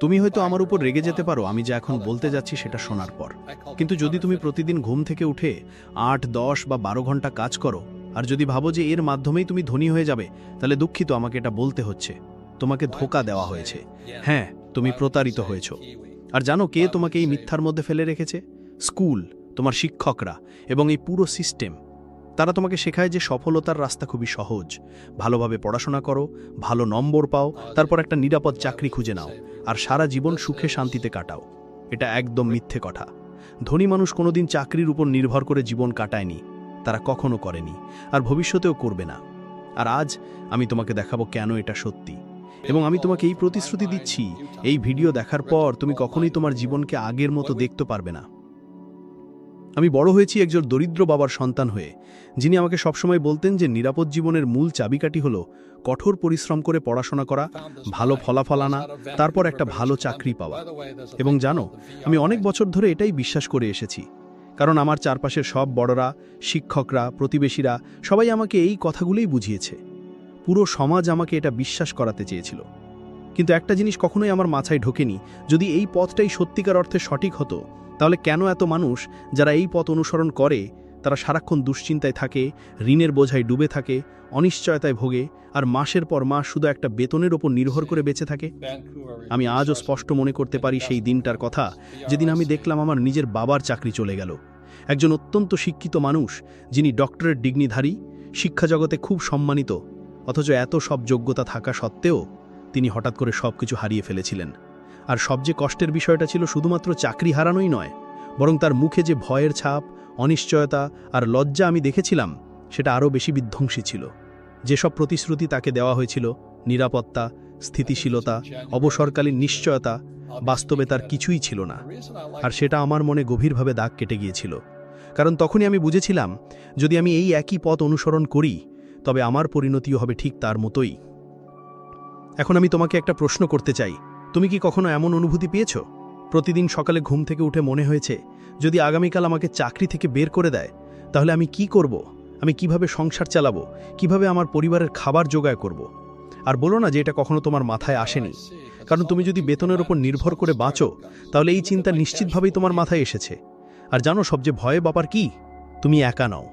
তুমি হয়তো আমার উপর রেগে যেতে পারো, আমি যা এখন বলতে যাচ্ছি সেটা শোনার পর। কিন্তু যদি তুমি প্রতিদিন ঘুম থেকে উঠে আট, দশ বা বারো ঘণ্টা কাজ করো, আর যদি ভাবো যে এর মাধ্যমেই তুমি ধনী হয়ে যাবে, তাহলে দুঃখিত, আমাকে এটা বলতে হচ্ছে। তোমাকে ধোকা দেওয়া হয়েছে। হ্যাঁ তুমি প্রতারিত হয়েছ। আর জানো কে তোমাকে এই মিথ্যার মধ্যে ফেলে রেখেছে? স্কুল, তোমার শিক্ষকরা এবং এই পুরো সিস্টেম। তারা তোমাকে শেখায় যে সফলতার রাস্তা খুবই সহজ। ভালোভাবে পড়াশোনা করো, ভালো নম্বর পাও, তারপর একটা নিরাপদ চাকরি খুঁজে নাও। আর সারা জীবন সুখে শান্তিতে কাটাও। এটা একদম মিথ্যে কথা। ধনী মানুষ কোনোদিন চাকরির উপর নির্ভর করে জীবন কাটায়নি, তারা কখনো করেনি, আর ভবিষ্যতেও করবে না। আর আজ আমি তোমাকে দেখাবো কেন এটা সত্যি। এবং আমি তোমাকে এই প্রতিশ্রুতি দিচ্ছি, এই ভিডিও দেখার পর তুমি কখনোই তোমার জীবনকে আগের মতো দেখতে পারবে না। আমি বড় হয়েছি একজন দরিদ্র বাবার সন্তান হয়ে, যিনি আমাকে সবসময় বলতেন যে নিরাপদ জীবনের মূল চাবিকাঠি হল কঠোর পরিশ্রম করে পড়াশোনা করা, ভালো ফলাফল আনা, তারপর একটা ভালো চাকরি পাওয়া। এবং জানো, আমি অনেক বছর ধরে এটাই বিশ্বাস করে এসেছি, কারণ আমার চারপাশের সব বড়রা, শিক্ষকরা, প্রতিবেশীরা সবাই আমাকে এই কথাগুলোই বুঝিয়েছে। পুরো সমাজ আমাকে এটা বিশ্বাস করাতে চেয়েছিল। কিন্তু একটা জিনিস কখনোই আমার মাথায় ঢোকেনি, যদি এই পথটাই সত্যিকার অর্থে সঠিক হতো তাহলে কেন এত মানুষ যারা এই পথ অনুসরণ করে, তারা সারাক্ষণ দুশ্চিন্তায় থাকে, ঋণের বোঝায় ডুবে থাকে, অনিশ্চয়তায় ভোগে, আর মাসের পর মাস শুধু একটা বেতনের ওপর নির্ভর করে বেঁচে থাকে? আমি আজও স্পষ্ট মনে করতে পারি সেই দিনটার কথা, যেদিন আমি দেখলাম আমার নিজের বাবার চাকরি চলে গেল। একজন অত্যন্ত শিক্ষিত মানুষ, যিনি ডক্টরের ডিগ্নিধারী, শিক্ষা জগতে খুব সম্মানিত, অথচ এত সব যোগ্যতা থাকা সত্ত্বেও তিনি হঠাৎ করে সব কিছু হারিয়ে ফেলেছিলেন। আর সবচেয়ে কষ্টের বিষয়টা ছিল শুধুমাত্র চাকরি হারানোই নয়, বরং তার মুখে যে ভয়ের ছাপ, অনিশ্চয়তা আর লজ্জা আমি দেখেছিলাম, সেটা আরও বেশি বিধ্বংসী ছিল। যেসব প্রতিশ্রুতি তাকে দেওয়া হয়েছিল, নিরাপত্তা, স্থিতিশীলতা, অবসরকালীন নিশ্চয়তা, বাস্তবে তার কিছুই ছিল না। আর সেটা আমার মনে গভীরভাবে দাগ কেটে গিয়েছিল। কারণ তখনই আমি বুঝেছিলাম, যদি আমি এই একই পথ অনুসরণ করি, তবে আমার পরিণতিও হবে ঠিক তার মতোই। এখন আমি তোমাকে একটা প্রশ্ন করতে চাই। তুমি কি কখনো এমন অনুভূতি পেয়েছ? প্রতিদিন সকালে ঘুম থেকে উঠে মনে হয়েছে, যদি আগামীকাল আমাকে চাকরি থেকে বের করে দেয়, তাহলে আমি কি করব? আমি কীভাবে সংসার চালাবো? কীভাবে আমার পরিবারের খাবার জোগাড় করব? আর বলো না যে এটা কখনো তোমার মাথায় আসেনি। কারণ তুমি যদি বেতনের ওপর নির্ভর করে বাঁচো, তাহলে এই চিন্তা নিশ্চিতভাবেই তোমার মাথায় এসেছে। আর জানো সবচেয়ে ভয়ে বাপার কি? তুমি একা নাও।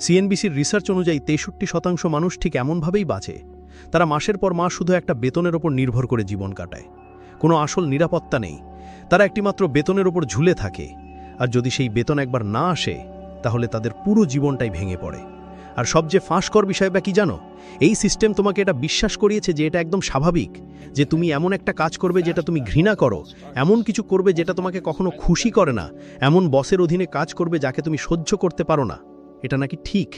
সিএনবিসির রিসার্চ অনুযায়ী তেষট্টি শতাংশ মানুষ ঠিক এমনভাবেই বাঁচে। তারা মাসের পর মাস শুধু একটা বেতনের ওপর নির্ভর করে জীবন কাটায়। কোনো আসল নিরাপত্তা নেই। তারা একটিমাত্র বেতনের ওপর ঝুলে থাকে। আর যদি সেই বেতন একবার না আসে, তাহলে তাদের পুরো জীবনটাই ভেঙে পড়ে। আর সবচেয়ে ফাঁসকর বিষয় বা কি জানো? এই সিস্টেম তোমাকে এটা বিশ্বাস করিয়েছে যে এটা একদম স্বাভাবিক, যে তুমি এমন একটা কাজ করবে যেটা তুমি ঘৃণা করো, এমন কিছু করবে যেটা তোমাকে কখনো খুশি করে না, এমন বসের অধীনে কাজ করবে যাকে তুমি সহ্য করতে পারো না। এটা নাকি ঠিক?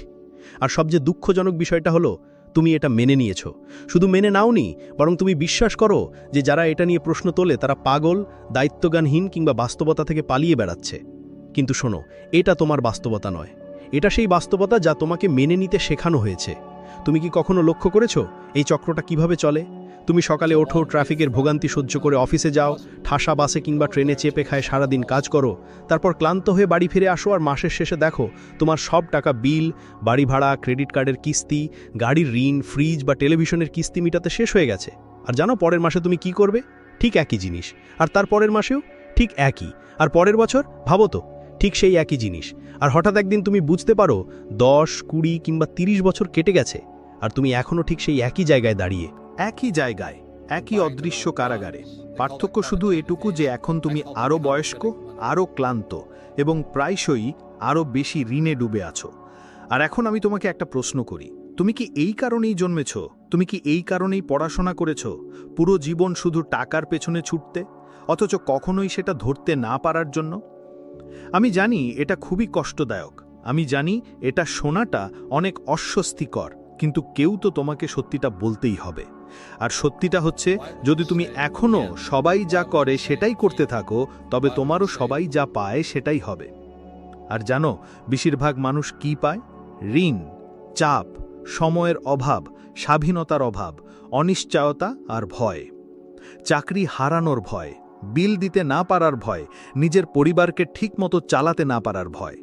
আর সবচেয়ে দুঃখজনক বিষয়টা হলো তুমি এটা মেনে নিয়েছ। শুধু মেনে নাওনি, বরং তুমি বিশ্বাস করো যে যারা এটা নিয়ে প্রশ্ন তোলে, তারা পাগল, দায়িত্বজ্ঞানহীন কিংবা বাস্তবতা থেকে পালিয়ে বেড়াচ্ছে। কিন্তু শোনো, এটা তোমার বাস্তবতা নয়। এটা সেই বাস্তবতা যা তোমাকে মেনে নিতে শেখানো হয়েছে। তুমি কি কখনো লক্ষ্য করেছ এই চক্রটা কীভাবে চলে? তুমি সকালে ওঠো ট্রাফিকের ভোগান্তি সহ্য করে অফিসে যাও ঠাসা বাসে কিংবা ট্রেনে চেপে খায় সারাদিন কাজ করো। তারপর ক্লান্ত হয়ে বাড়ি ফিরে আসো আর মাসের শেষে দেখো তোমার সব টাকা বিল বাড়ি ভাড়া ক্রেডিট কার্ডের কিস্তি গাড়ির ঋণ ফ্রিজ বা টেলিভিশনের কিস্তি মিটাতে শেষ হয়ে গেছে। আর জানো পরের মাসে তুমি কি করবে? ঠিক একই জিনিস। আর তার পরের মাসেও ঠিক একই। আর পরের বছর? ভাবো তো ঠিক সেই একই জিনিস। আর হঠাৎ একদিন তুমি বুঝতে পারো দশ কুড়ি কিংবা তিরিশ বছর কেটে গেছে। আর তুমি এখনও ঠিক সেই একই জায়গায় দাঁড়িয়ে। একই জায়গায় একই অদৃশ্য কারাগারে। পার্থক্য শুধু এটুকু যে এখন তুমি আরও বয়স্ক আরও ক্লান্ত এবং প্রায়শই আরও বেশি ঋণে ডুবে আছো। আর এখন আমি তোমাকে একটা প্রশ্ন করি তুমি কি এই কারণেই জন্মেছ? তুমি কি এই কারণেই পড়াশোনা করেছ? পুরো জীবন শুধু টাকার পেছনে ছুটতে অথচ কখনোই সেটা ধরতে না পারার জন্য? আমি জানি এটা খুবই কষ্টদায়ক আমি জানি এটা শোনাটা অনেক অস্বস্তিকর কিন্তু কেউ তো তোমাকে সত্যিটা বলতেই হবে। আর সত্যিটা হচ্ছে, যদি তুমি এখনও সবাই যা করে সেটাই করতে থাকো, তবে তোমারও সবাই যা পায় সেটাই হবে। আর জানো, বেশিরভাগ মানুষ কি পায়? ঋণ, চাপ, সময়ের অভাব, স্বাধীনতার অভাব, অনিশ্চয়তা আর ভয়। চাকরি হারানোর ভয়, বিল দিতে না পারার ভয়, নিজের পরিবারকে ঠিকমতো চালাতে না পারার ভয়।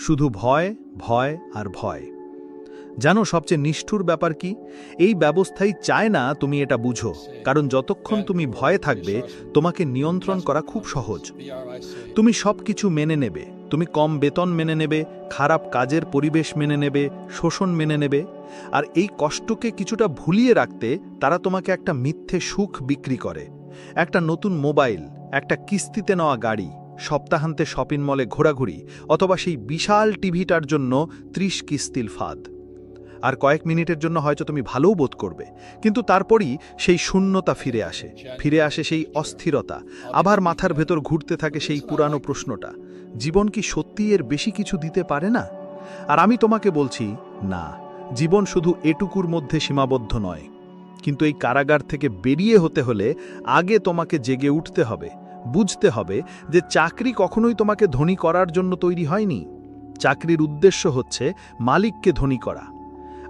শুধু ভয় ভয় আর ভয়। জানো সবচেয়ে নিষ্ঠুর ব্যাপার কি? এই ব্যবস্থাই চায় না তুমি এটা বুঝো। কারণ যতক্ষণ তুমি ভয়ে থাকবে, তোমাকে নিয়ন্ত্রণ করা খুব সহজ। তুমি সব কিছু মেনে নেবে। তুমি কম বেতন মেনে নেবে, খারাপ কাজের পরিবেশ মেনে নেবে, শোষণ মেনে নেবে। আর এই কষ্টকে কিছুটা ভুলিয়ে রাখতে তারা তোমাকে একটা মিথ্যে সুখ বিক্রি করে। একটা নতুন মোবাইল, একটা কিস্তিতে নেওয়া গাড়ি, সপ্তাহান্তে শপিং মলে ঘোরাঘুরি, অথবা সেই বিশাল টিভিটার জন্য ত্রিশ কিস্তিল ফাঁদ। আর কয়েক মিনিটের জন্য হয়তো তুমি ভালোও বোধ করবে। কিন্তু তারপরই সেই শূন্যতা ফিরে আসে। ফিরে আসে সেই অস্থিরতা। আবার মাথার ভেতর ঘুরতে থাকে সেই পুরানো প্রশ্নটা। জীবন কি সত্যি এর বেশি কিছু দিতে পারে না? আর আমি তোমাকে বলছি, না। জীবন শুধু এটুকুর মধ্যে সীমাবদ্ধ নয়। কিন্তু এই কারাগার থেকে বেরিয়ে হতে হলে আগে তোমাকে জেগে উঠতে হবে, বুঝতে হবে যে চাকরি কখনোই তোমাকে ধনী করার জন্য তৈরি হয়নি। চাকরির উদ্দেশ্য হচ্ছে মালিককে ধনী করা।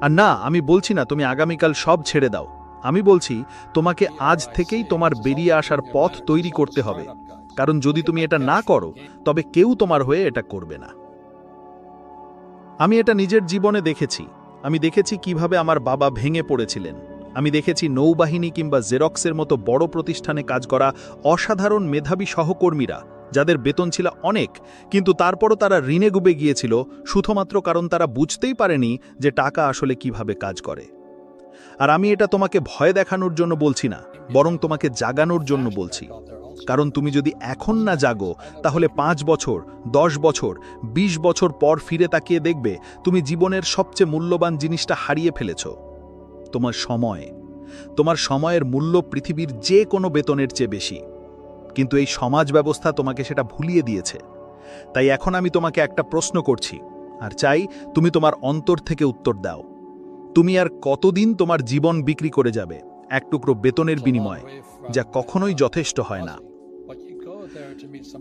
আর না, আমি বলছি না তুমি আগামীকাল সব ছেড়ে দাও। আমি বলছি, তোমাকে আজ থেকেই তোমার বেরিয়ে আসার পথ তৈরি করতে হবে। কারণ যদি তুমি এটা না করো, তবে কেউ তোমার হয়ে এটা করবে না। আমি এটা নিজের জীবনে দেখেছি। আমি দেখেছি কীভাবে আমার বাবা ভেঙে পড়েছিলেন। আমি দেখেছি নৌবাহিনী কিংবা জেরক্সের মতো বড় প্রতিষ্ঠানে কাজ করা অসাধারণ মেধাবী সহকর্মীরা যাদের বেতন ছিল অনেক, কিন্তু তারপরও তারা ঋণে গুবে গিয়েছিল, শুধুমাত্র কারণ তারা বুঝতেই পারেনি যে টাকা আসলে কীভাবে কাজ করে। আর আমি এটা তোমাকে ভয় দেখানোর জন্য বলছি না, বরং তোমাকে জাগানোর জন্য বলছি। কারণ তুমি যদি এখন না জাগো, তাহলে পাঁচ বছর, দশ বছর ২০ বছর পর ফিরে তাকিয়ে দেখবে তুমি জীবনের সবচেয়ে মূল্যবান জিনিসটা হারিয়ে ফেলেছ। তোমার সময়, তোমার সময়ের মূল্য পৃথিবীর যে কোনো বেতনের চেয়ে বেশি। কিন্তু এই সমাজ ব্যবস্থা তোমাকে সেটা ভুলিয়ে দিয়েছে। তাই এখন আমি তোমাকে একটা প্রশ্ন করছি, আর চাই তুমি তোমার অন্তর থেকে উত্তর দাও। তুমি আর কতদিন তোমার জীবন বিক্রি করে যাবে, এক টুকরো বেতনের বিনিময়ে, যা কখনোই যথেষ্ট হয় না।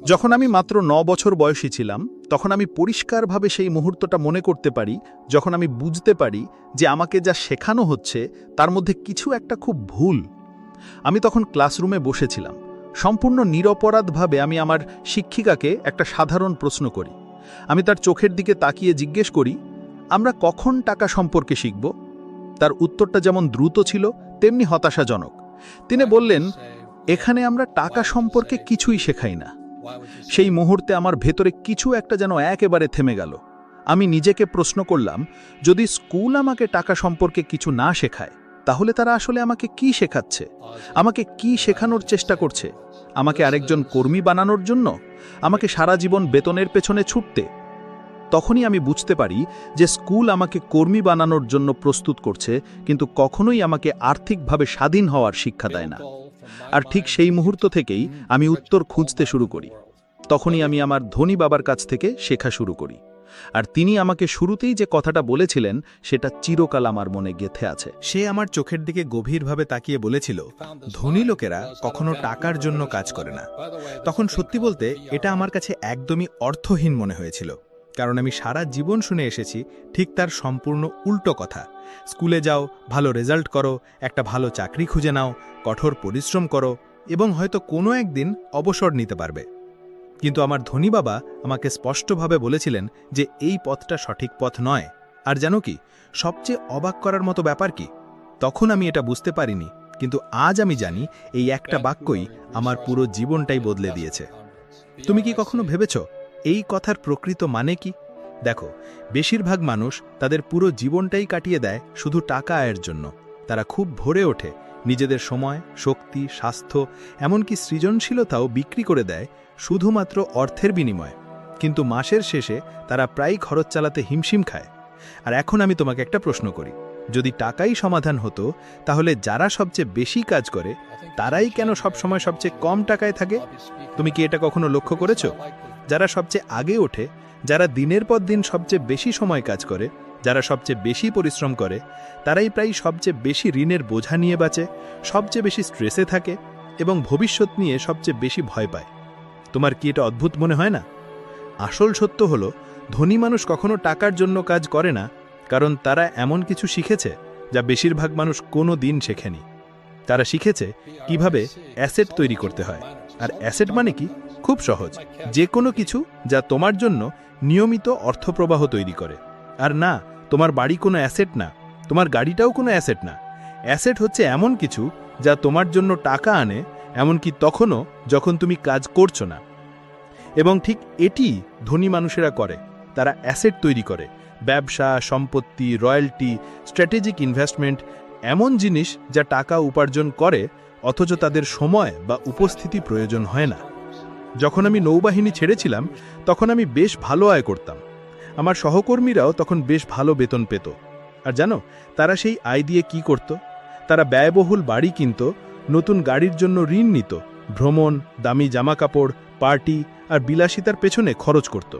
যখন আমি মাত্র ন বছর বয়সী ছিলাম, তখন আমি পরিষ্কারভাবে সেই মুহূর্তটা মনে করতে পারি, যখন আমি বুঝতে পারি যে আমাকে যা শেখানো হচ্ছে, তার মধ্যে কিছু একটা খুব ভুল। আমি তখন ক্লাসরুমে বসেছিলাম সম্পূর্ণ নিরপরাধভাবে আমি আমার শিক্ষিকাকে একটা সাধারণ প্রশ্ন করি। আমি তার চোখের দিকে তাকিয়ে জিজ্ঞেস করি, আমরা কখন টাকা সম্পর্কে শিখব? তার উত্তরটা যেমন দ্রুত ছিল, তেমনি হতাশাজনক। তিনি বললেন, এখানে আমরা টাকা সম্পর্কে কিছুই শেখাই না। সেই মুহূর্তে আমার ভেতরে কিছু একটা যেন একেবারে থেমে গেল। আমি নিজেকে প্রশ্ন করলাম, যদি স্কুল আমাকে টাকা সম্পর্কে কিছু না শেখায়, তাহলে তারা আসলে আমাকে কি শেখাচ্ছে? আমাকে কি শেখানোর চেষ্টা করছে? আমাকে আরেকজন কর্মী বানানোর জন্য, আমাকে সারা জীবন বেতনের পেছনে ছুটতে, তখনই আমি বুঝতে পারি যে স্কুল আমাকে কর্মী বানানোর জন্য প্রস্তুত করছে, কিন্তু কখনোই আমাকে আর্থিকভাবে স্বাধীন হওয়ার শিক্ষা দেয় না। আর ঠিক সেই মুহূর্ত থেকেই আমি উত্তর খুঁজতে শুরু করি। তখনই আমি আমার ধনী বাবার কাছ থেকে শেখা শুরু করি। আর তিনি আমাকে শুরুতেই যে কথাটা বলেছিলেন, সেটা চিরকাল আমার মনে গেথে আছে। সে আমার চোখের দিকে গভীরভাবে তাকিয়ে বলেছিল, ধনী লোকেরা কখনো টাকার জন্য কাজ করে না। তখন সত্যি বলতে, এটা আমার কাছে একদমই অর্থহীন মনে হয়েছিল, কারণ আমি সারা জীবন শুনে এসেছি, ঠিক তার সম্পূর্ণ উল্টো কথা। স্কুলে যাও, ভালো রেজাল্ট করো, একটা ভালো চাকরি খুঁজে নাও, কঠোর পরিশ্রম করো, এবং হয়তো কোনো একদিন অবসর নিতে পারবে। কিন্তু আমার ধনী বাবা আমাকে স্পষ্টভাবে বলেছিলেন যে এই পথটা সঠিক পথ নয়। আর জানো কি সবচেয়ে অবাক করার মতো ব্যাপার কি? তখন আমি এটা বুঝতে পারিনি কিন্তু আজ আমি জানি এই একটা বাক্যই আমার পুরো জীবনটাই বদলে দিয়েছে। তুমি কি কখনো ভেবেছ এই কথার প্রকৃত মানে কি? দেখো বেশিরভাগ মানুষ তাদের পুরো জীবনটাই কাটিয়ে দেয় শুধু টাকা আয়ের জন্য। তারা খুব ভরে ওঠে নিজেদের সময় শক্তি স্বাস্থ্য এমনকি সৃজনশীলতাও বিক্রি করে দেয় শুধুমাত্র অর্থের বিনিময়ে। কিন্তু মাসের শেষে তারা প্রায়ই খরচ চালাতে হিমশিম খায়। আর এখন আমি তোমাকে একটা প্রশ্ন করি। যদি টাকাই সমাধান হতো, তাহলে যারা সবচেয়ে বেশি কাজ করে, তারাই কেন সব সময় সবচেয়ে কম টাকায় থাকে? তুমি কি এটা কখনো লক্ষ্য করেছ? যারা সবচেয়ে আগে ওঠে, যারা দিনের পর দিন সবচেয়ে বেশি সময় কাজ করে, যারা সবচেয়ে বেশি পরিশ্রম করে, তারাই প্রায় সবচেয়ে বেশি ঋণের বোঝা নিয়ে বাঁচে, সবচেয়ে বেশি স্ট্রেসে থাকে এবং ভবিষ্যৎ নিয়ে সবচেয়ে বেশি ভয় পায়। তোমার কি এটা অদ্ভুত মনে হয় না? আসল সত্য হলো, ধনী মানুষ কখনো টাকার জন্য কাজ করে না, কারণ তারা এমন কিছু শিখেছে, যা বেশিরভাগ মানুষ কোনো দিন শেখেনি। তারা শিখেছে কীভাবে অ্যাসেট তৈরি করতে হয়, আর অ্যাসেট মানে কি? খুব সহজ যে কোনো কিছু যা তোমার জন্য নিয়মিত অর্থপ্রবাহ তৈরি করে। আর না, তোমার বাড়ি কোনো অ্যাসেট না, তোমার গাড়িটাও কোনো অ্যাসেট না। অ্যাসেট হচ্ছে এমন কিছু যা তোমার জন্য টাকা আনে এমনকি তখনও যখন তুমি কাজ করছ না। এবং ঠিক এটি ধনী মানুষেরা করে। তারা অ্যাসেট তৈরি করে। ব্যবসা, সম্পত্তি, রয়্যালটি, স্ট্র্যাটেজিক ইনভেস্টমেন্ট এমন জিনিস যা টাকা উপার্জন করে, অথচ তাদের সময় বা উপস্থিতি প্রয়োজন হয় না। যখন আমি নৌবাহিনী ছেড়েছিলাম, তখন আমি বেশ ভালো আয় করতাম। আমার সহকর্মীরাও তখন বেশ ভালো বেতন পেত। আর জানো, তারা সেই আয় দিয়ে কি করত? তারা ব্যয়বহুল বাড়ি কিনত নতুন গাড়ির জন্য ঋণ নিত, ভ্রমণ, দামি জামাকাপড়, পার্টি আর বিলাসিতার পেছনে খরচ করত।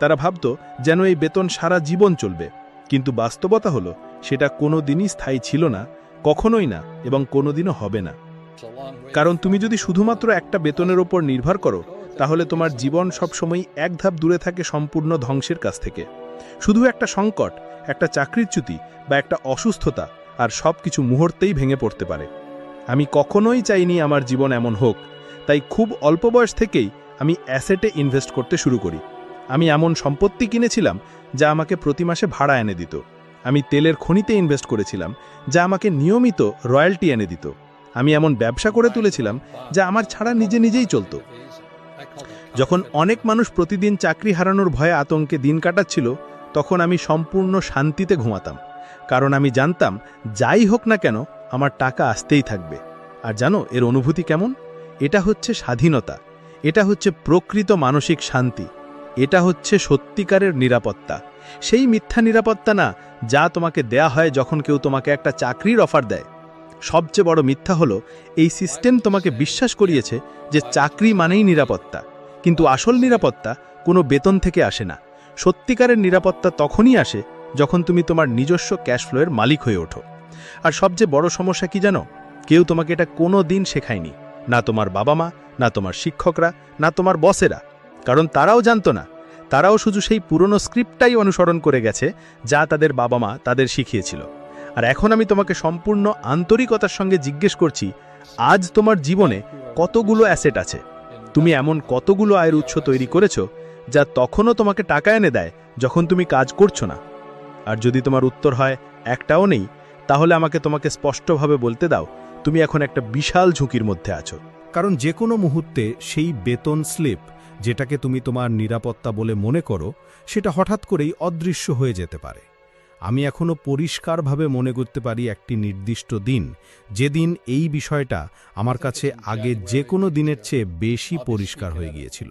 তারা ভাবত যেন এই বেতন সারা জীবন চলবে, কিন্তু বাস্তবতা হলো সেটা কোনো দিনই স্থায়ী ছিল না, কখনোই না এবং কোনোদিনও হবে না। কারণ তুমি যদি শুধুমাত্র একটা বেতনের ওপর নির্ভর করো, তাহলে তোমার জীবন সবসময় এক ধাপ দূরে থাকে সম্পূর্ণ ধ্বংসের কাছ থেকে। শুধু একটা সংকট, একটা চাকরিচ্যুতি বা একটা অসুস্থতা আর সব কিছু মুহূর্তেই ভেঙে পড়তে পারে। আমি কখনোই চাইনি আমার জীবন এমন হোক, তাই খুব অল্প বয়স থেকেই আমি অ্যাসেটে ইনভেস্ট করতে শুরু করি। আমি এমন সম্পত্তি কিনেছিলাম যা আমাকে প্রতি মাসে ভাড়া এনে দিত। আমি তেলের খনিতে ইনভেস্ট করেছিলাম যা আমাকে নিয়মিত রয়্যালটি এনে দিত। আমি এমন ব্যবসা করে তুলেছিলাম যা আমার ছাড়া নিজে নিজেই চলতো। যখন অনেক মানুষ প্রতিদিন চাকরি হারানোর ভয়ে আতঙ্কে দিন কাটাচ্ছিল, তখন আমি সম্পূর্ণ শান্তিতে ঘুমাতাম। কারণ আমি জানতাম, যাই হোক না কেন আমার টাকা আসতেই থাকবে। আর জানো, এর অনুভূতি কেমন? এটা হচ্ছে স্বাধীনতা। এটা হচ্ছে প্রকৃত মানসিক শান্তি। এটা হচ্ছে সত্যিকারের নিরাপত্তা। সেই মিথ্যা নিরাপত্তা না, যা তোমাকে দেয়া হয় যখন কেউ তোমাকে একটা চাকরির অফার দেয়। সবচেয়ে বড় মিথ্যা হলো, এই সিস্টেম তোমাকে বিশ্বাস করিয়েছে যে চাকরি মানেই নিরাপত্তা। কিন্তু আসল নিরাপত্তা কোনো বেতন থেকে আসে না। সত্যিকারের নিরাপত্তা তখনই আসে যখন তুমি তোমার নিজস্ব ক্যাশ ফ্লোয়ের মালিক হয়ে ওঠো। আর সবচেয়ে বড় সমস্যা কি জানো? কেউ তোমাকে এটা কোনো দিন শেখায়নি। না তোমার বাবা মা না তোমার শিক্ষকরা, না তোমার বসেরা। কারণ তারাও জানতো না। তারাও শুধু সেই পুরনো স্ক্রিপ্টটাই অনুসরণ করে গেছে, যা তাদের বাবা মা তাদের শিখিয়েছিল। আর এখন আমি তোমাকে সম্পূর্ণ আন্তরিকতার সঙ্গে জিজ্ঞেস করছি, আজ তোমার জীবনে কতগুলো অ্যাসেট আছে? তুমি এমন কতগুলো আয়ের উৎস তৈরি করেছ, যা তখনও তোমাকে টাকা এনে দেয়, যখন তুমি কাজ করছ না? আর যদি তোমার উত্তর হয়, একটাও নেই তাহলে আমাকে তোমাকে স্পষ্টভাবে বলতে দাও, তুমি এখন একটা বিশাল ঝুঁকির মধ্যে আছো। কারণ যে কোনো মুহূর্তে সেই বেতন স্লিপ, যেটাকে তুমি তোমার নিরাপত্তা বলে মনে করো, সেটা হঠাৎ করেই অদৃশ্য হয়ে যেতে পারে। আমি এখনও পরিষ্কারভাবে মনে করতে পারি একটি নির্দিষ্ট দিন, যেদিন এই বিষয়টা আমার কাছে আগে যে কোনো দিনের চেয়ে বেশি পরিষ্কার হয়ে গিয়েছিল।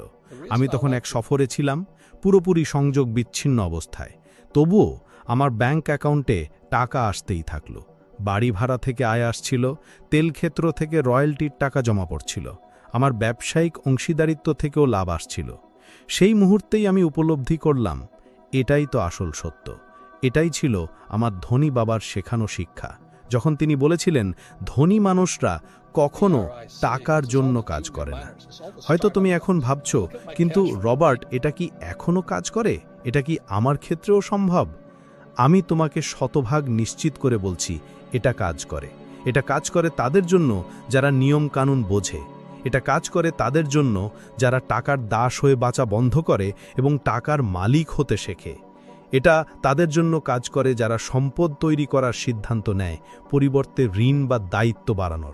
আমি তখন এক সফরে ছিলাম, পুরোপুরি সংযোগ বিচ্ছিন্ন অবস্থায়। তবুও আমার ব্যাংক অ্যাকাউন্টে টাকা আসতেই থাকল। বাড়ি ভাড়া থেকে আয় আসছিল, তেলক্ষেত্র থেকে রয়্যালটির টাকা জমা পড়ছিল, আমার ব্যবসায়িক অংশীদারিত্ব থেকেও লাভ আসছিল। সেই মুহূর্তেই আমি উপলব্ধি করলাম, এটাই তো আসল সত্য। এটাই ছিল আমার ধনী বাবার শেখানো শিক্ষা, যখন তিনি বলেছিলেন, ধনী মানুষরা কখনো টাকার জন্য কাজ করে না। হয়তো তুমি এখন ভাবছ, কিন্তু রবার্ট, এটা কি এখনও কাজ করে? এটা কি আমার ক্ষেত্রেও সম্ভব? আমি তোমাকে শতভাগ নিশ্চিত করে বলছি, এটা কাজ করে। এটা কাজ করে তাদের জন্য যারা নিয়ম কানুন বোঝে। এটা কাজ করে তাদের জন্য যারা টাকার দাস হয়ে বাঁচা বন্ধ করে এবং টাকার মালিক হতে শেখে। এটা তাদের জন্য কাজ করে যারা সম্পদ তৈরি করার সিদ্ধান্ত নেয়, পরিবর্তে ঋণ বা দায়িত্ব বাড়ানোর।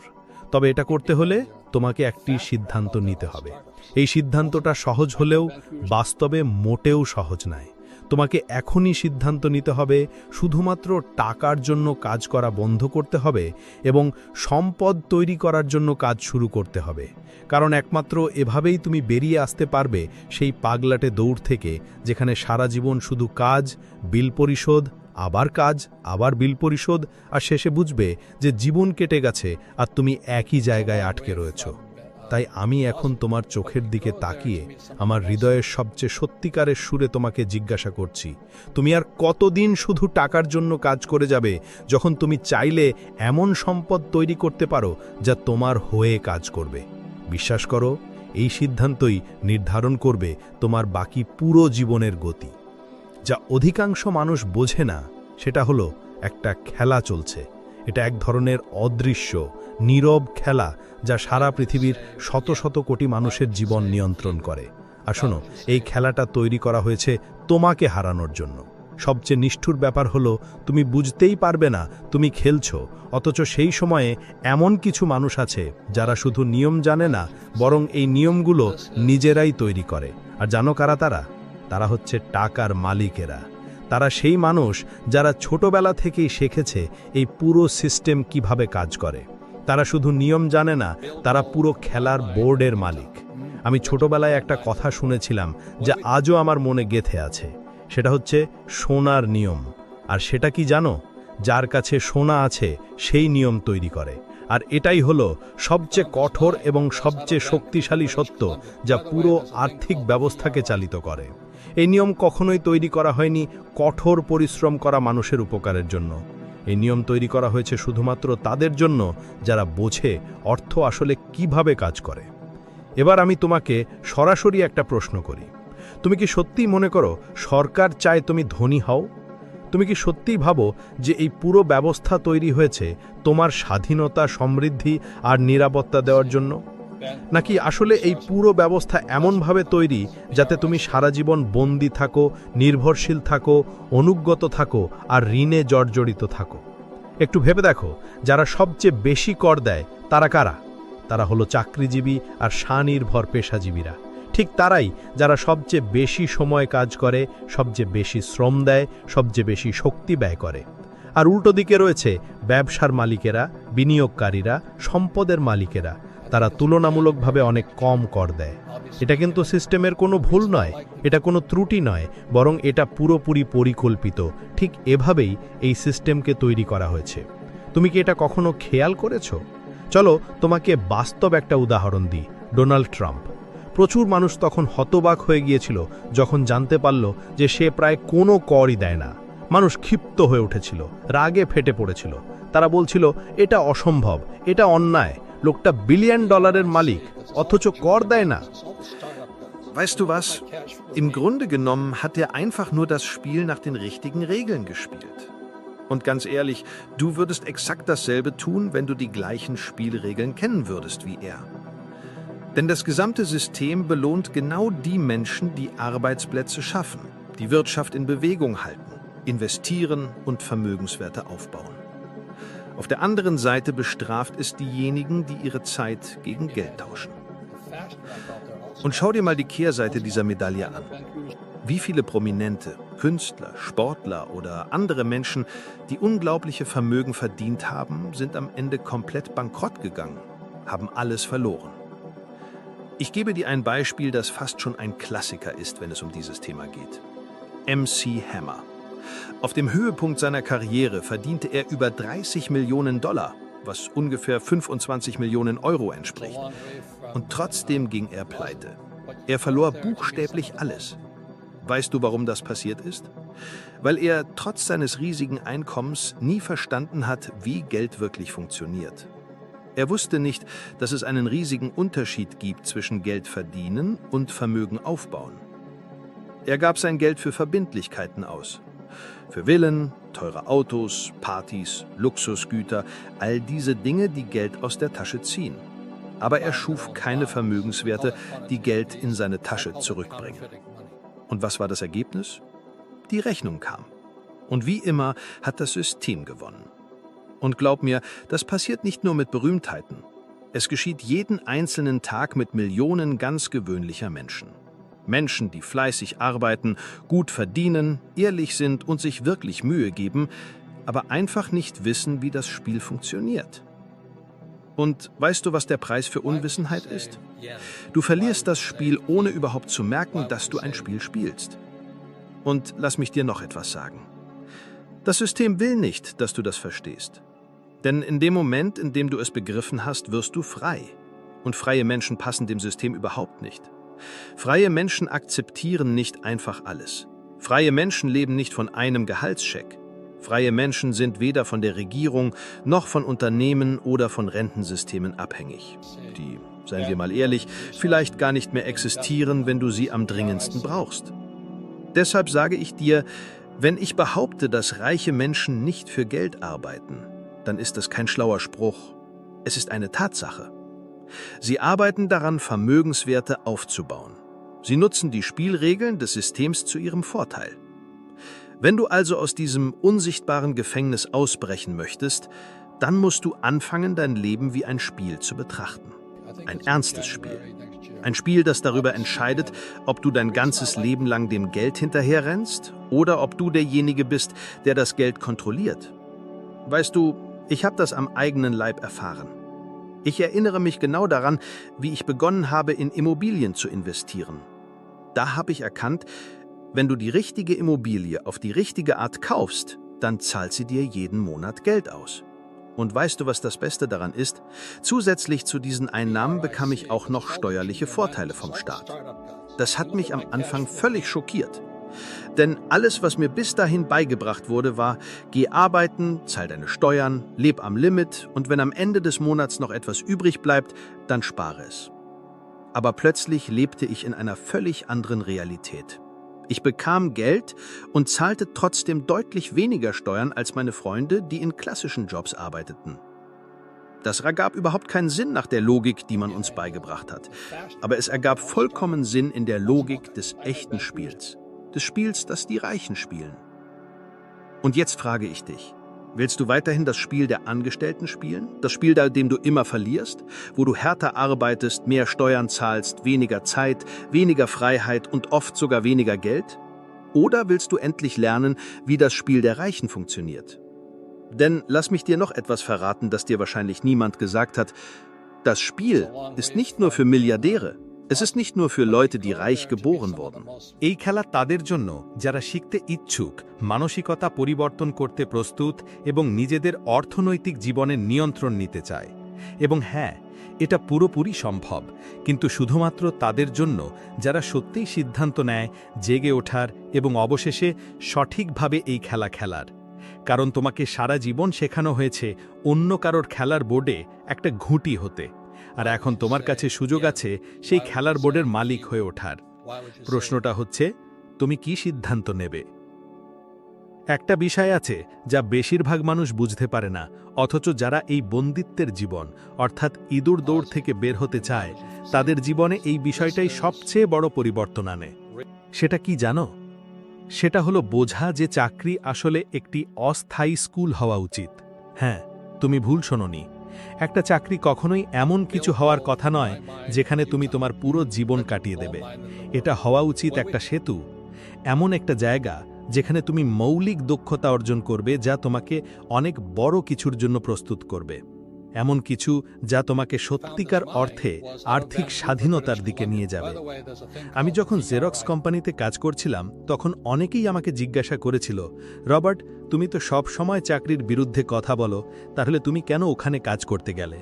তবে এটা করতে হলে তোমাকে একটি সিদ্ধান্ত নিতে হবে। এই সিদ্ধান্তটা সহজ হলেও বাস্তবে মোটেও সহজ নয়। তোমাকে এখনই সিদ্ধান্ত নিতে হবে, শুধুমাত্র টাকার জন্য কাজ করা বন্ধ করতে হবে এবং সম্পদ তৈরি করার জন্য কাজ শুরু করতে হবে। কারণ একমাত্র এভাবেই তুমি বেরিয়ে আসতে পারবে সেই পাগলাটে দৌড় থেকে, যেখানে সারা জীবন শুধু কাজ, বিল পরিশোধ, আবার কাজ, আবার বিল পরিশোধ, আর শেষে বুঝবে যে জীবন কেটে গেছে আর তুমি একই জায়গায় আটকে রয়েছ। তাই আমি এখন তোমার চোখের দিকে তাকিয়ে আমার হৃদয়ের সবচেয়ে সত্যিকারের সুরে তোমাকে জিজ্ঞাসা করছি। তুমি আর কতদিন শুধু টাকার জন্য কাজ করে যাবে, যখন তুমি চাইলে এমন সম্পদ তৈরি করতে পারো যা তোমার হয়ে কাজ করবে। বিশ্বাস করো, এই সিদ্ধান্তই নির্ধারণ করবে তোমার বাকি পুরো জীবনের গতি। যা অধিকাংশ মানুষ বোঝে না, সেটা হলো একটা খেলা চলছে। এটা এক ধরনের অদৃশ্য নীরব খেলা যা সারা পৃথিবীর শত শত কোটি মানুষের জীবন নিয়ন্ত্রণ করে। আর শোনো, এই খেলাটা তৈরি করা হয়েছে তোমাকে হারানোর জন্য। সবচেয়ে নিষ্ঠুর ব্যাপার হলো, তুমি বুঝতেই পারবে না তুমি খেলছ, অথচ সেই সময়ে এমন কিছু মানুষ আছে যারা শুধু নিয়ম জানে না, বরং এই নিয়মগুলো নিজেরাই তৈরি করে। আর জানো কারা তারা? তারা হচ্ছে টাকার মালিকেরা। তারা সেই মানুষ যারা ছোটবেলা থেকেই শিখেছে এই পুরো সিস্টেম কীভাবে কাজ করে। তারা শুধু নিয়ম জানে না, তারা পুরো খেলার বোর্ডের মালিক। আমি ছোটবেলায় একটা কথা শুনেছিলাম যা আজও আমার মনে গেথে আছে। সেটা হচ্ছে সোনার নিয়ম। আর সেটা কি জানো? যার কাছে সোনা আছে, সেই নিয়ম তৈরি করে। আর এটাই হলো সবচেয়ে কঠোর এবং সবচেয়ে শক্তিশালী সত্য যা পুরো আর্থিক ব্যবস্থাকে চালিত করে। এই নিয়ম কখনোই তৈরি করা হয়নি কঠোর পরিশ্রম করা মানুষের উপকারের জন্য। এই নিয়ম তৈরি করা হয়েছে শুধুমাত্র তাদের জন্য যারা বোঝে অর্থ আসলে কীভাবে কাজ করে। এবার আমি তোমাকে সরাসরি একটা প্রশ্ন করি। তুমি কি সত্যিই মনে করো সরকার চায় তুমি ধনী হও? তুমি কি সত্যিই ভাবো যে এই পুরো ব্যবস্থা তৈরি হয়েছে তোমার স্বাধীনতা, সমৃদ্ধি আর নিরাপত্তা দেওয়ার জন্য? নাকি আসলে এই পুরো ব্যবস্থা এমনভাবে তৈরি যাতে তুমি সারা জীবন বন্দি থাকো, নির্ভরশীল থাকো অনুজ্ঞত থাকো আর ঋণে জর্জরিত থাকো? একটু ভেবে দেখো, যারা সবচেয়ে বেশি কর দেয়, তারা কারা? তারা হলো চাকরিজীবী আর স্বনির্ভর পেশাজীবীরা। ঠিক তারাই যারা সবচেয়ে বেশি সময় কাজ করে, সবচেয়ে বেশি শ্রম দেয়, সবচেয়ে বেশি শক্তি ব্যয় করে। আর উল্টো দিকে রয়েছে ব্যবসার মালিকেরা, বিনিয়োগকারীরা, সম্পদের মালিকেরা। তারা তুলনামূলকভাবে অনেক কম কর দেয়। এটা কিন্তু সিস্টেমের কোনো ভুল নয়, এটা কোনো ত্রুটি নয়, বরং এটা পুরোপুরি পরিকল্পিত। ঠিক এভাবেই এই সিস্টেমকে তৈরি করা হয়েছে। তুমি কি এটা কখনো খেয়াল করেছ? চলো তোমাকে বাস্তব একটা উদাহরণ দিই, ডোনাল্ড ট্রাম্প। প্রচুর মানুষ তখন হতবাক হয়ে গিয়েছিল যখন জানতে পারল যে সে প্রায় কোনো করই দেয় না। মানুষ ক্ষিপ্ত হয়ে উঠেছিল, রাগে ফেটে পড়েছিল। তারা বলছিল, এটা অসম্ভব, এটা অন্যায় লোকটা বিলিয়ন ডলারের মালিক অথচ কর দেয় না Weißt du was? Im Grunde genommen hat er einfach nur das Spiel nach den richtigen Regeln gespielt. Und ganz ehrlich, du würdest exakt dasselbe tun, wenn du die gleichen Spielregeln kennen würdest wie er. Denn das gesamte System belohnt genau die Menschen, die Arbeitsplätze schaffen, die Wirtschaft in Bewegung halten, investieren und Vermögenswerte aufbauen. Auf der anderen Seite bestraft es diejenigen, die ihre Zeit gegen Geld tauschen. Und schau dir mal die Kehrseite dieser Medaille an. Wie viele Prominente, Künstler, Sportler oder andere Menschen, die unglaubliche Vermögen verdient haben, sind am Ende komplett bankrott gegangen, haben alles verloren. Ich gebe dir ein Beispiel, das fast schon ein Klassiker ist, wenn es um dieses Thema geht. MC Hammer. Auf dem Höhepunkt seiner Karriere verdiente er über 30 Millionen Dollar, was ungefähr 25 Millionen Euro entspricht. Und trotzdem ging er pleite. Er verlor buchstäblich alles. Weißt du, warum das passiert ist? Weil er trotz seines riesigen Einkommens nie verstanden hat, wie Geld wirklich funktioniert. Er wusste nicht, dass es einen riesigen Unterschied gibt zwischen Geld verdienen und Vermögen aufbauen. Er gab sein Geld für Verbindlichkeiten aus. Für Villen, teure Autos, Partys, Luxusgüter, all diese Dinge, die Geld aus der Tasche ziehen. Aber er schuf keine Vermögenswerte, die Geld in seine Tasche zurückbringen. Und was war das Ergebnis? Die Rechnung kam. Und wie immer hat das System gewonnen. Und glaub mir, das passiert nicht nur mit Berühmtheiten. Es geschieht jeden einzelnen Tag mit Millionen ganz gewöhnlicher Menschen. Menschen, die fleißig arbeiten, gut verdienen, ehrlich sind und sich wirklich Mühe geben, aber einfach nicht wissen, wie das Spiel funktioniert. Und weißt du, was der Preis für Unwissenheit ist? Du verlierst das Spiel, ohne überhaupt zu merken, dass du ein Spiel spielst. Und lass mich dir noch etwas sagen. Das System will nicht, dass du das verstehst. Denn in dem Moment, in dem du es begriffen hast, wirst du frei. Und freie Menschen passen dem System überhaupt nicht. Freie Menschen akzeptieren nicht einfach alles. Freie Menschen leben nicht von einem Gehaltscheck. Freie Menschen sind weder von der Regierung noch von Unternehmen oder von Rentensystemen abhängig, die, seien wir mal ehrlich, vielleicht gar nicht mehr existieren, wenn du sie am dringendsten brauchst. Deshalb sage ich dir, wenn ich behaupte, dass reiche Menschen nicht für Geld arbeiten, dann ist das kein schlauer Spruch. Es ist eine Tatsache. Sie arbeiten daran, Vermögenswerte aufzubauen. Sie nutzen die Spielregeln des Systems zu ihrem Vorteil. Wenn du also aus diesem unsichtbaren Gefängnis ausbrechen möchtest, dann musst du anfangen, dein Leben wie ein Spiel zu betrachten. Ein ernstes Spiel. Ein Spiel, das darüber entscheidet, ob du dein ganzes Leben lang dem Geld hinterherrennst oder ob du derjenige bist, der das Geld kontrolliert. Weißt du, ich habe das am eigenen Leib erfahren. Ich erinnere mich genau daran, wie ich begonnen habe, in Immobilien zu investieren. Da habe ich erkannt, wenn du die richtige Immobilie auf die richtige Art kaufst, dann zahlt sie dir jeden Monat Geld aus. Und weißt du, was das Beste daran ist? Zusätzlich zu diesen Einnahmen bekam ich auch noch steuerliche Vorteile vom Staat. Das hat mich am Anfang völlig schockiert. Denn alles, was mir bis dahin beigebracht wurde, war, geh arbeiten, zahl deine Steuern, leb am Limit und wenn am Ende des Monats noch etwas übrig bleibt, dann spare es. Aber plötzlich lebte ich in einer völlig anderen Realität. Ich bekam Geld und zahlte trotzdem deutlich weniger Steuern als meine Freunde, die in klassischen Jobs arbeiteten. Das ergab überhaupt keinen Sinn nach der Logik, die man uns beigebracht hat. Aber es ergab vollkommen Sinn in der Logik des echten Spiels. Des Spiels, das die Reichen spielen. Und jetzt frage ich dich, willst du weiterhin das Spiel der Angestellten spielen? Das Spiel, bei dem du immer verlierst? Wo du härter arbeitest, mehr Steuern zahlst, weniger Zeit, weniger Freiheit und oft sogar weniger Geld? Oder willst du endlich lernen, wie das Spiel der Reichen funktioniert? Denn lass mich dir noch etwas verraten, das dir wahrscheinlich niemand gesagt hat. Das Spiel ist nicht nur für Milliardäre. Es ist nicht nur für Leute, die reich geboren wurden. এই খেলা তাদের জন্য যারা শিখতে ইচ্ছুক মানসিকতা পরিবর্তন করতে প্রস্তুত এবং নিজেদের অর্থনৈতিক জীবনের নিয়ন্ত্রণ নিতে চায়। এবং হ্যাঁ এটা পুরোপুরি সম্ভব কিন্তু শুধুমাত্র তাদের জন্য যারা সত্যিই সিদ্ধান্ত নেয় জেগে ওঠার এবং অবশেষে সঠিকভাবে এই খেলা খেলার। কারণ তোমাকে সারা জীবন শেখানো হয়েছে অন্য কারোর খেলার বোর্ডে একটা ঘুঁটি হতে। আর এখন তোমার কাছে সুযোগ আছে সেই খেলার বোর্ডের মালিক হয়ে ওঠার। প্রশ্নটা হচ্ছে, তুমি কি সিদ্ধান্ত নেবে? একটা বিষয় আছে যা বেশিরভাগ মানুষ বুঝতে পারে না, অথচ যারা এই বন্দিত্বের জীবন, অর্থাৎ ইঁদুর দৌড় থেকে বের হতে চায়, তাদের জীবনে এই বিষয়টাই সবচেয়ে বড় পরিবর্তন আনে। সেটা কি জানো? সেটা হলো বোঝা যে চাকরি আসলে একটি অস্থায়ী স্কুল হওয়া উচিত। হ্যাঁ তুমি ভুল শোনোনি। একটা চাকরি কখনোই এমন কিছু হওয়ার কথা নয় যেখানে তুমি তোমার পুরো জীবন কাটিয়ে দেবে। এটা হওয়া উচিত একটা সেতু, এমন একটা জায়গা যেখানে তুমি মৌলিক দক্ষতা অর্জন করবে যা তোমাকে অনেক বড় কিছুর জন্য প্রস্তুত করবে। এমন কিছু যা তোমাকে সত্যিকার অর্থে আর্থিক স্বাধীনতার দিকে নিয়ে যাবে। আমি যখন জেরক্স কোম্পানিতে কাজ করছিলাম, তখন অনেকেই আমাকে জিজ্ঞাসা করেছিল, রবার্ট, তুমি তো সব সময় চাকরির বিরুদ্ধে কথা বলো, তাহলে তুমি কেন ওখানে কাজ করতে গেলে?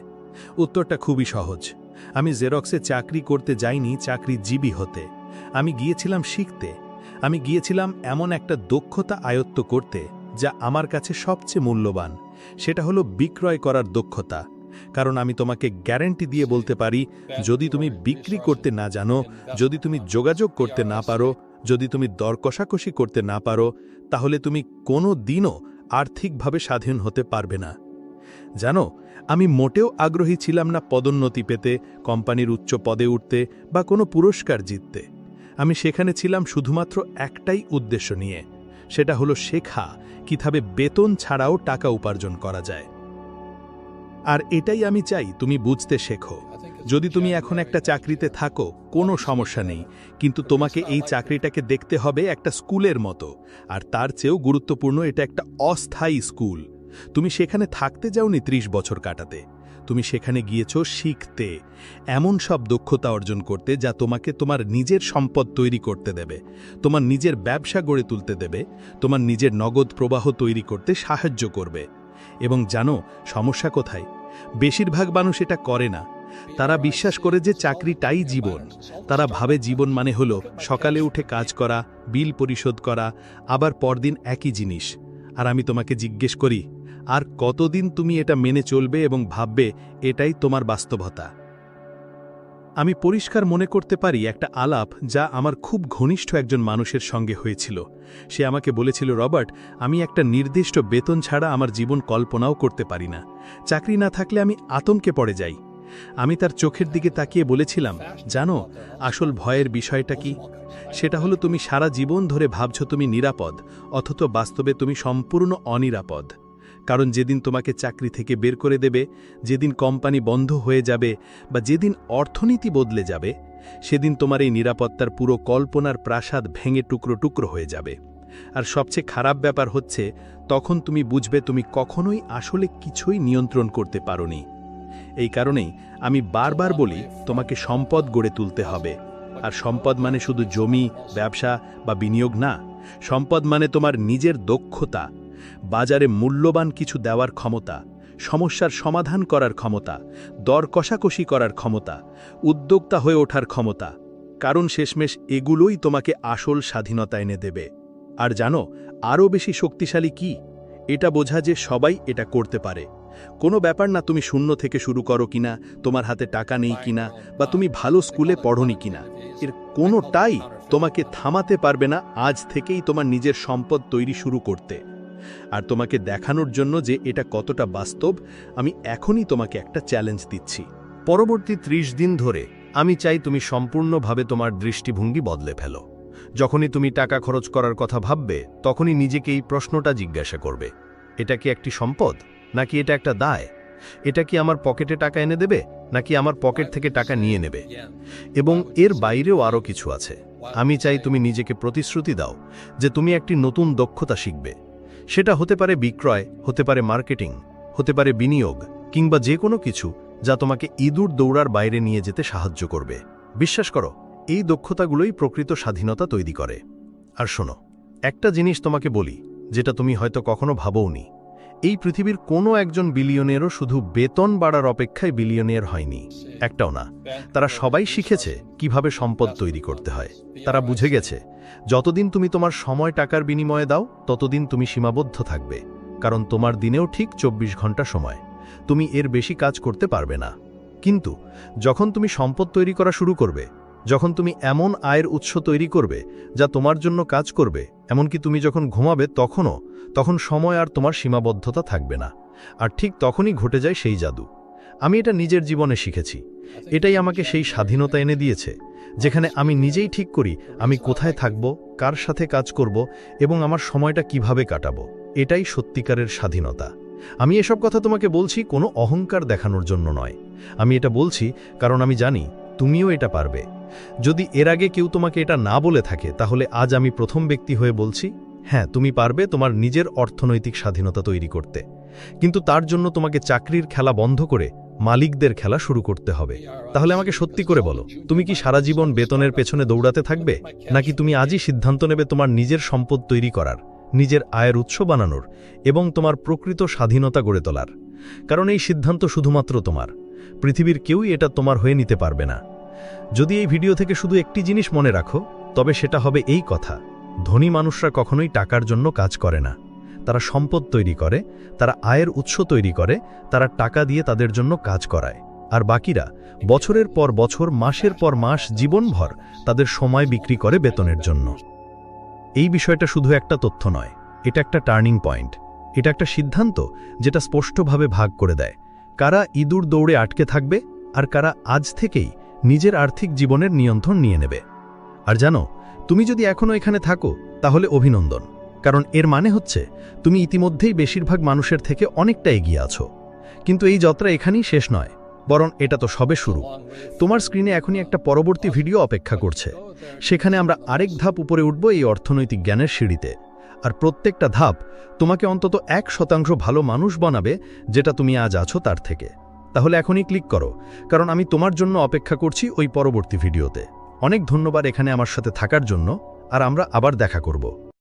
উত্তরটা খুবই সহজ। আমি জেরক্সে চাকরি করতে যাইনি চাকরিজীবী হতে। আমি গিয়েছিলাম শিখতে। আমি গিয়েছিলাম এমন একটা দক্ষতা আয়ত্ত করতে, যা আমার কাছে সবচেয়ে মূল্যবান। সেটা হলো বিক্রয় করার দক্ষতা। কারণ আমি তোমাকে গ্যারেন্টি দিয়ে বলতে পারি, যদি তুমি বিক্রি করতে না জানো, যদি তুমি যোগাযোগ করতে না পারো, যদি তুমি দর কষাকষি করতে না পারো, তাহলে তুমি কোনো দিনও আর্থিকভাবে স্বাধীন হতে পারবে না। জানো, আমি মোটেও আগ্রহী ছিলাম না পদোন্নতি পেতে, কোম্পানির উচ্চ পদে উঠতে বা কোনো পুরস্কার জিততে। আমি সেখানে ছিলাম শুধুমাত্র একটাই উদ্দেশ্য নিয়ে। সেটা হলো শেখা কীভাবে বেতন ছাড়াও টাকা উপার্জন করা যায়। আর এটাই আমি চাই তুমি বুঝতে শেখো। যদি তুমি এখন একটা চাকরিতে থাকো, কোনো সমস্যা নেই, কিন্তু তোমাকে এই চাকরিটাকে দেখতে হবে একটা স্কুলের মতো, আর তার চেয়েও গুরুত্বপূর্ণ এটা একটা অস্থায়ী স্কুল। তুমি সেখানে থাকতে যাওনি ত্রিশ বছর কাটাতে। তুমি সেখানে গিয়েছ শিখতে। এমন সব দক্ষতা অর্জন করতে যা তোমাকে তোমার নিজের সম্পদ তৈরি করতে দেবে। তোমার নিজের ব্যবসা গড়ে তুলতে দেবে। তোমার নিজের নগদ প্রবাহ তৈরি করতে সাহায্য করবে। এবং জানো, সমস্যা কোথায়? বেশিরভাগ মানুষ এটা করে না। তারা বিশ্বাস করে যে চাকরিটাই জীবন। তারা ভাবে জীবন মানে হলো সকালে উঠে কাজ করা, বিল পরিশোধ করা, আবার পরদিন একই জিনিস। আর আমি তোমাকে জিজ্ঞেস করি আর কতদিন তুমি এটা মেনে চলবে এবং ভাববে, এটাই তোমার বাস্তবতা। আমি পরিষ্কার মনে করতে পারি একটা আলাপ যা আমার খুব ঘনিষ্ঠ একজন মানুষের সঙ্গে হয়েছিল। সে আমাকে বলেছিল, রবার্ট, আমি একটা নির্দিষ্ট বেতন ছাড়া আমার জীবন কল্পনাও করতে পারি না। চাকরি না থাকলে আমি আতঙ্কে পড়ে যাই। আমি তার চোখের দিকে তাকিয়ে বলেছিলাম, জানো, আসল ভয়ের বিষয়টা কি? সেটা হলো তুমি সারা জীবন ধরে ভাবছ তুমি নিরাপদ, অথচ বাস্তবে তুমি সম্পূর্ণ অনিরাপদ। কারণ যেদিন তোমাকে চাকরি থেকে বের করে দেবে, যেদিন কোম্পানি বন্ধ হয়ে যাবে বা যেদিন অর্থনীতি বদলে যাবে, সেদিন তোমার এই নিরাপত্তার পুরো কল্পনার প্রাসাদ ভেঙে টুকরো টুকরো হয়ে যাবে। আর সবচেয়ে খারাপ ব্যাপার হচ্ছে, তখন তুমি বুঝবে তুমি কখনোই আসলে কিছুই নিয়ন্ত্রণ করতে পারোনি। এই কারণেই আমি বারবার বলি, তোমাকে সম্পদ গড়ে তুলতে হবে। আর সম্পদ মানে শুধু জমি, ব্যবসা বা বিনিয়োগ না, সম্পদ মানে তোমার নিজের দক্ষতা বাজারে মূল্যবান কিছু দেওয়ার ক্ষমতা, সমস্যার সমাধান করার ক্ষমতা, দর কষাকষি করার ক্ষমতা, উদ্যোক্তা হয়ে ওঠার ক্ষমতা, কারণ শেষমেশ এগুলোই তোমাকে আসল স্বাধীনতা এনে দেবে। আর জানো, আরও বেশি শক্তিশালী কি? এটা বোঝা যে সবাই এটা করতে পারে। কোনো ব্যাপার না তুমি শূন্য থেকে শুরু করো কিনা, তোমার হাতে টাকা নেই কিনা, বা তুমি ভালো স্কুলে পড়নি কিনা। এর কোনোটাই তোমাকে থামাতে পারবে না আজ থেকেই তোমার নিজের সম্পদ তৈরি শুরু করতে। আর তোমাকে দেখানোর জন্য যে এটা কতটা বাস্তব, আমি এখনই তোমাকে একটা চ্যালেঞ্জ দিচ্ছি। পরবর্তী ত্রিশ দিন ধরে, আমি চাই তুমি সম্পূর্ণভাবে তোমার দৃষ্টিভঙ্গি বদলে ফেলো। যখনই তুমি টাকা খরচ করার কথা ভাববে, তখনই নিজেকে এই প্রশ্নটা জিজ্ঞাসা করবে। এটা কি একটি সম্পদ? নাকি এটা একটা দায়? এটা কি আমার পকেটে টাকা এনে দেবে? নাকি আমার পকেট থেকে টাকা নিয়ে নেবে? এবং এর বাইরেও আরও কিছু আছে। আমি চাই তুমি নিজেকে প্রতিশ্রুতি দাও যে তুমি একটি নতুন দক্ষতা শিখবে। সেটা হতে পারে বিক্রয়, হতে পারে মার্কেটিং, হতে পারে বিনিয়োগ, কিংবা যে কোনো কিছু যা তোমাকে ইঁদুর দৌড়ার বাইরে নিয়ে যেতে সাহায্য করবে। বিশ্বাস করো, এই দক্ষতাগুলোই প্রকৃত স্বাধীনতা তৈরি করে। আর শোনো, একটা জিনিস তোমাকে বলি, যেটা তুমি হয়তো কখনো ভাবওনি। এই পৃথিবীর কোনো একজন বিলিয়নেরও শুধু বেতন বাড়ার অপেক্ষায় বিলিয়নিয়ার হয়নি। একটাও না। তারা সবাই শিখেছে কীভাবে সম্পদ তৈরি করতে হয়। তারা বুঝে গেছে, যতদিন তুমি তোমার সময় টাকার বিনিময়ে দাও, ততদিন তুমি সীমাবদ্ধ থাকবে। কারণ তোমার দিনেও ঠিক চব্বিশ ঘণ্টা সময়। তুমি এর বেশি কাজ করতে পারবে না। কিন্তু, যখন তুমি সম্পদ তৈরি করা শুরু করবে, যখন তুমি এমন আয়ের উৎস তৈরি করবে, যা তোমার জন্য কাজ করবে, এমনকি তুমি যখন ঘুমাবে, তখনও তখন সময় আর তোমার সীমাবদ্ধতা থাকবে না। আর ঠিক তখনই ঘটে যায় সেই জাদু। আমি এটা নিজের জীবনে শিখেছি। এটাই আমাকে সেই স্বাধীনতা এনে দিয়েছে যেখানে আমি নিজেই ঠিক করি আমি কোথায় থাকব কার সাথে কাজ করব এবং আমার সময়টা কীভাবে কাটাবো। এটাই সত্যিকারের স্বাধীনতা। আমি এসব কথা তোমাকে বলছি কোনো অহংকার দেখানোর জন্য নয়। আমি এটা বলছি কারণ আমি জানি তুমিও এটা পারবে। যদি এর আগে কেউ তোমাকে এটা না বলে থাকে তাহলে আজ আমি প্রথম ব্যক্তি হয়ে বলছি হ্যাঁ তুমি পারবে তোমার নিজের অর্থনৈতিক স্বাধীনতা তৈরি করতে। কিন্তু তার জন্য তোমাকে চাকরির খেলা বন্ধ করে মালিকদের খেলা শুরু করতে হবে। তাহলে আমাকে সত্যি করে বলো, তুমি কি সারা জীবন বেতনের পেছনে দৌড়াতে থাকবে? নাকি তুমি আজই সিদ্ধান্ত নেবে তোমার নিজের সম্পদ তৈরি করার, নিজের আয়ের উৎস বানানোর এবং তোমার প্রকৃত স্বাধীনতা গড়ে তোলার? কারণ এই সিদ্ধান্ত শুধুমাত্র তোমার। পৃথিবীর কেউই এটা তোমার হয়ে নিতে পারবে না। যদি এই ভিডিও থেকে শুধু একটি জিনিস মনে রাখো, তবে সেটা হবে এই কথা। ধনী মানুষরা কখনোই টাকার জন্য কাজ করে না। তারা সম্পদ তৈরি করে, তারা আয়ের উৎস তৈরি করে, তারা টাকা দিয়ে তাদের জন্য কাজ করায়। আর বাকিরা, বছরের পর বছর, মাসের পর মাস, জীবনভর তাদের সময় বিক্রি করে বেতনের জন্য। এই বিষয়টা শুধু একটা তথ্য নয়, এটা একটা টার্নিং পয়েন্ট। এটা একটা সিদ্ধান্ত যেটা স্পষ্টভাবে ভাগ করে দেয়, কারা ইঁদুর দৌড়ে আটকে থাকবে আর কারা আজ থেকেই নিজের আর্থিক জীবনের নিয়ন্ত্রণ নিয়ে নেবে। আর জানো তুমি যদি এখনও এখানে থাকো, তাহলে অভিনন্দন। কারণ এর মানে হচ্ছে, তুমি ইতিমধ্যেই বেশিরভাগ মানুষের থেকে অনেকটা এগিয়ে আছো। কিন্তু এই যাত্রা এখানেই শেষ নয়, বরং এটা তো সবে শুরু। তোমার স্ক্রিনে এখনই একটা পরবর্তী ভিডিও অপেক্ষা করছে। সেখানে আমরা আরেক ধাপ উপরে উঠব এই অর্থনৈতিক জ্ঞানের সিঁড়িতে। আর প্রত্যেকটা ধাপ তোমাকে অন্তত এক শতাংশ ভালো মানুষ বানাবে, যেটা তুমি আজ আছো তার থেকে। তাহলে এখনই ক্লিক করো, কারণ আমি তোমার জন্য অপেক্ষা করছি ওই পরবর্তী ভিডিওতে। অনেক ধন্যবাদ এখানে আমার সাথে থাকার জন্য আর আমরা আবার দেখা করব।